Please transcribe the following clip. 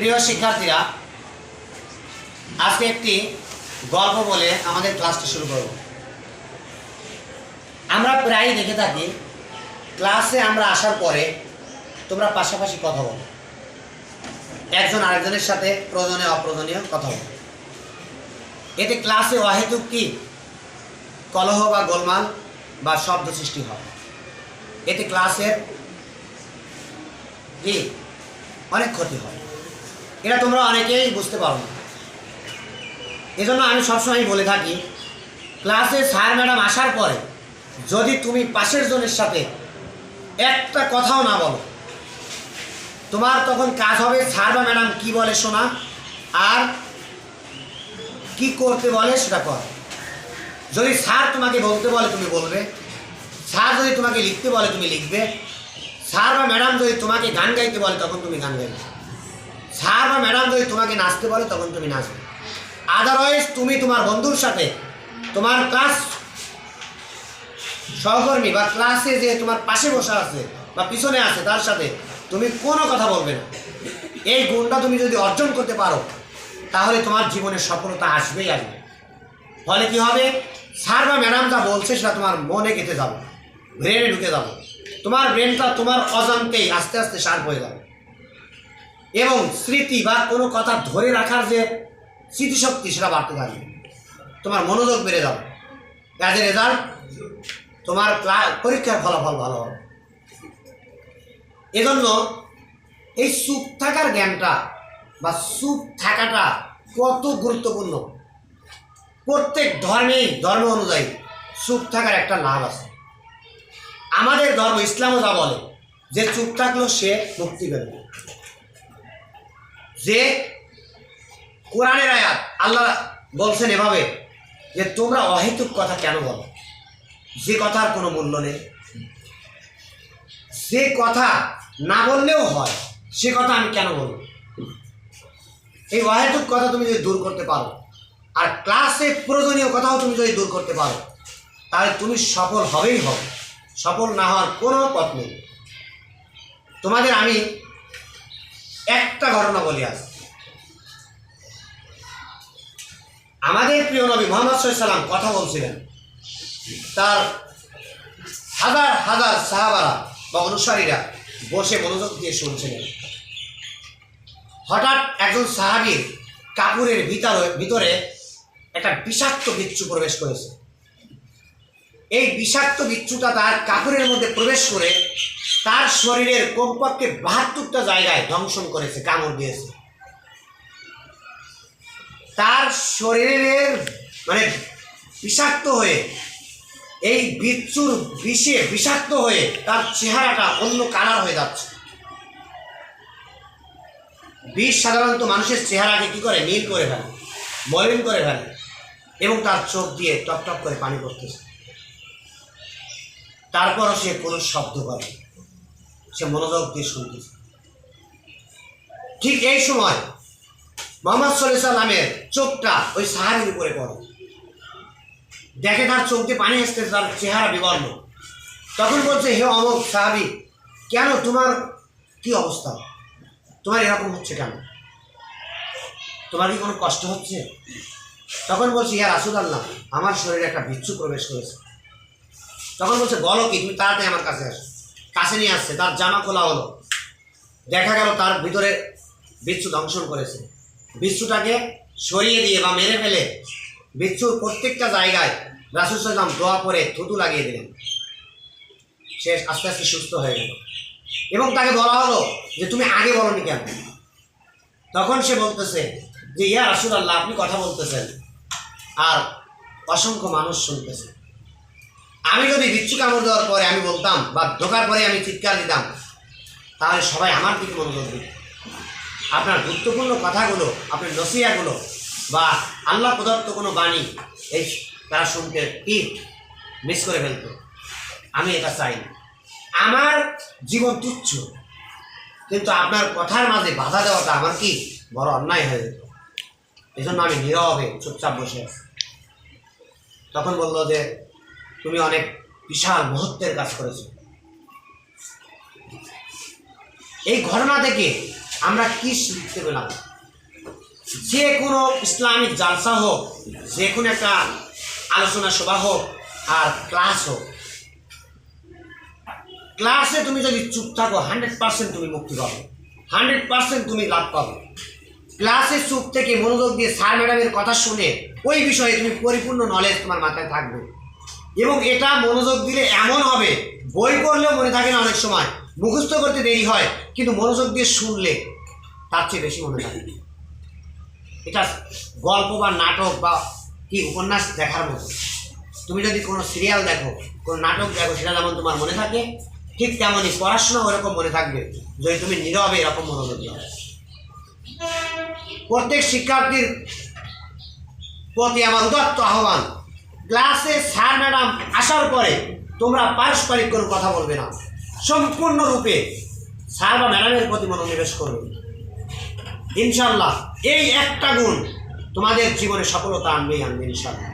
প্রিয় শিক্ষার্থীরা, আজকে একটি গল্প বলে আমাদের ক্লাসটা শুরু করব। আমরা প্রায়ই দেখে থাকি, ক্লাসে আমরা আসার পরে তোমরা পাশাপাশি কথা বলো। একজন আরেকজনের সাথে প্রয়োজনীয় অপ্রয়োজনীয় কথা বলো। এতে ক্লাসে অহেতুক কি? কলহ বা গোলমাল বা শব্দ সৃষ্টি হয়। এতে ক্লাসের কি? অনেক ক্ষতি হয়। এটা তোমরা অনেকেই বুঝতে পারো এজন্য আমি সবসময় বলে থাকি ক্লাসে স্যার ম্যাডাম আসার পরে যদি তুমি পাশের জনের সাথে একটা কথাও না বলো, তোমার তখন কাজ হবে স্যার বা ম্যাডাম কী বলে শোনা আর কি করতে বলে সেটা কর। যদি স্যার তোমাকে বলতে বলে তুমি বলবে স্যার যদি তোমাকে লিখতে বলে তুমি লিখবে স্যার বা ম্যাডাম যদি তোমাকে গান গাইতে বলে তখন তুমি গান গাইবে। স্যার বা ম্যাডাম যদি তোমাকে নাচতে বলে, তখন তুমি নাচবে। আদারওয়াইজ তুমি তোমার বন্ধুর সাথে তোমার ক্লাস সহকর্মী বা ক্লাসে যে তোমার পাশে বসা আছে বা পিছনে আছে, তার সাথে তুমি কোনো কথা বলবে না। এই গুণটা তুমি যদি অর্জন করতে পারো, তাহলে তোমার জীবনে সফলতা আসবেই আসবে। ফলে কি হবে? স্যার বা ম্যাডাম যা বলছে, সেটা তোমার মনে গেঁথে যাবে। ব্রেনে ঢুকে যাবে। তোমার ব্রেনটা তোমার অজান্তেই আস্তে আস্তে শার্প হয়ে যাবে। এবং স্মৃতি বা কোনো কথা ধরে রাখার যে স্মৃতিশক্তি সেটা বাড়তে থাকবে। তোমার মনোযোগ বেড়ে যাবে। অ্যাজ রেজাল্ট তোমার পরীক্ষার ফলাফল ভালো হবে। এজন্য এই সুখ থাকার জ্ঞানটা বা সুখ থাকাটা কত গুরুত্বপূর্ণ। প্রত্যেক ধর্মেই, ধর্ম অনুযায়ী সুখ থাকার একটা লাভ আছে। আমাদের ধর্ম ইসলামও যা বলে, যে চুপ থাকল সে মুক্তি পেল যে কোরআনের আয়াত আল্লাহ বলছেন এভাবে যে তোমরা অহেতুক কথা কেন বলো? যে কথার কোনো মূল্য নেই। যে কথা না বললেও হয়, সে কথা আমি কেন বলব? এই অহেতুক কথা তুমি যদি দূর করতে পারো, আর ক্লাসে প্রয়োজনীয় কথাও তুমি যদি দূর করতে পারো, তাহলে তুমি সফল হবেই হবে। সফল না হওয়ার কোনো পথ নেই। তোমাদের আমি একটা ঘটনা বলি আজ। আমাদের প্রিয় নবী মোহাম্মদ সাল্লাম কথা বলছিলেন। তার হাজার হাজার সাহাবারা বা অনুসারীরা বসে মনোযোগ দিয়ে শুনছিলেন। হঠাৎ একজন সাহাবীর কাপড়ের ভিতরে ভিতরে একটা বিষাক্ত বিচ্ছু প্রবেশ করেছে। এই বিষাক্ত বিচ্ছুটা তার কাপড়ের মধ্যে প্রবেশ করে তার শরীরের কমপক্ষে বাহাত্তরটা জায়গায় ধ্বংসন করেছে, কামড় দিয়েছে। তার শরীরের মানে বিষাক্ত হয়ে এই বিচ্ছুর বিষে বিষাক্ত হয়ে তার চেহারাটা অন্য কালার হয়ে যাচ্ছে। বিষ সাধারণত মানুষের চেহারাকে কি করে? নীল করে ফেলে, মলিন করে ফেলে এবং তার চোখ দিয়ে টপ টপ করে পানি পড়তেছে। তারপরও সে কোনো শব্দ করে সে মনোযোগ দিয়ে শুনতেছে ঠিক এই সময় মোহাম্মদ সাল্লাহ সাল্লামের চোখটা ওই সাহাবির উপরে পড়ে। দেখে তার চোখ দিয়ে পানি আসতে তার চেহারা বিবর্ণ। তখন বলছে, হে অমক সাহাবি, কেন তোমার কি অবস্থা? তোমার এরকম হচ্ছে কেন? তোমার কি কোনো কষ্ট হচ্ছে? তখন বলছি, ইয়া রাসুল আল্লাহ আমার শরীরে একটা বিচ্ছু প্রবেশ করেছে। তখন বলছে, বলো কি, তুমি তাড়াতাড়ি আমার কাছে আসো। কাছে নিয়ে আসছে, তার জামা খোলা হলো। দেখা গেল তার ভিতরে বিচ্ছু দংশন করেছে। বিচ্ছুটাকে সরিয়ে দিয়ে বা মেরে ফেলে বিচ্ছুর প্রত্যেকটা জায়গায় রাসুল সাল্লাম দোয়া করে থুতু লাগিয়ে দিলেন। সে আস্তে আস্তে সুস্থ হয়ে গেল। এবং তাকে বলা হলো যে, তুমি আগে বলনি কেন? তখন সে বলতেছে যে, ইয়া রাসুল আল্লাহ আপনি কথা বলতেছেন। আর অসংখ্য মানুষ শুনতেছে। আমি যদি বিচ্ছু কামড় দেওয়ার পরে আমি বলতাম বা ঢোকার পরে আমি চিৎকার দিতাম, তাহলে সবাই আমার দিকে মনোযোগ দিত। আপনার গুরুত্বপূর্ণ কথাগুলো, আপনার নসিয়াগুলো বা আল্লাহ প্রদত্ত কোনো বাণী, এই তারা শুনতে কি মিস করে ফেলতো। আমি এটা চাই আমার জীবন তুচ্ছ, কিন্তু আপনার কথার মাঝে বাধা দেওয়াটা আমার কি বড় অন্যায় হয়ে যেত? এই জন্য আমি নীরবে চুপচাপ বসে আছি। তখন বলল যে তুমি অনেক বিশাল মহত্বের কাজ করেছ। এই ঘটনা থেকে আমরা কি শিখতে পেলাম? যে কোনো ইসলামিক জালসা হোক, যে কোনো একটা আলোচনা সভা হোক আর ক্লাস হোক। ক্লাসে তুমি যদি চুপ থাকো, হান্ড্রেড পার্সেন্ট তুমি মুক্তি পাবে। হান্ড্রেড পার্সেন্ট তুমি লাভ পাবে। ক্লাসে চুপ থেকে মনোযোগ দিয়ে স্যার ম্যাডামের কথা শুনে ওই বিষয়ে তুমি পরিপূর্ণ নলেজ তোমার মাথায় থাকবে। এবং এটা মনোযোগ দিলে এমন হবে, বই পড়লেও মনে থাকে না অনেক সময়, মুখস্থ করতে দেরি হয়, কিন্তু মনোযোগ দিয়ে শুনলে তার চেয়ে বেশি মনে থাকে। এটা গল্প বা নাটক বা কি উপন্যাস দেখার মতো। তুমি যদি কোনো সিরিয়াল দেখো, কোনো নাটক দেখো, সেটা যেমন তোমার মনে থাকে, ঠিক তেমনই পড়াশোনা ওরকম মনে থাকবে, যদি তুমি নীরবে এরকম মনোযোগ দাও। প্রত্যেক শিক্ষার্থীর প্রতি আমার উদাত্ত আহ্বান ক্লাসে স্যার, ম্যাডাম আসার পরে তোমরা পারস্পরিক কোনো কথা বলবে না। সম্পূর্ণরূপে স্যার বা ম্যাডামের প্রতি মনোনিবেশ করবে। ইনশাল্লাহ এই একটা গুণ তোমাদের জীবনে সফলতা আনবেই আনবে ইনশাল্লাহ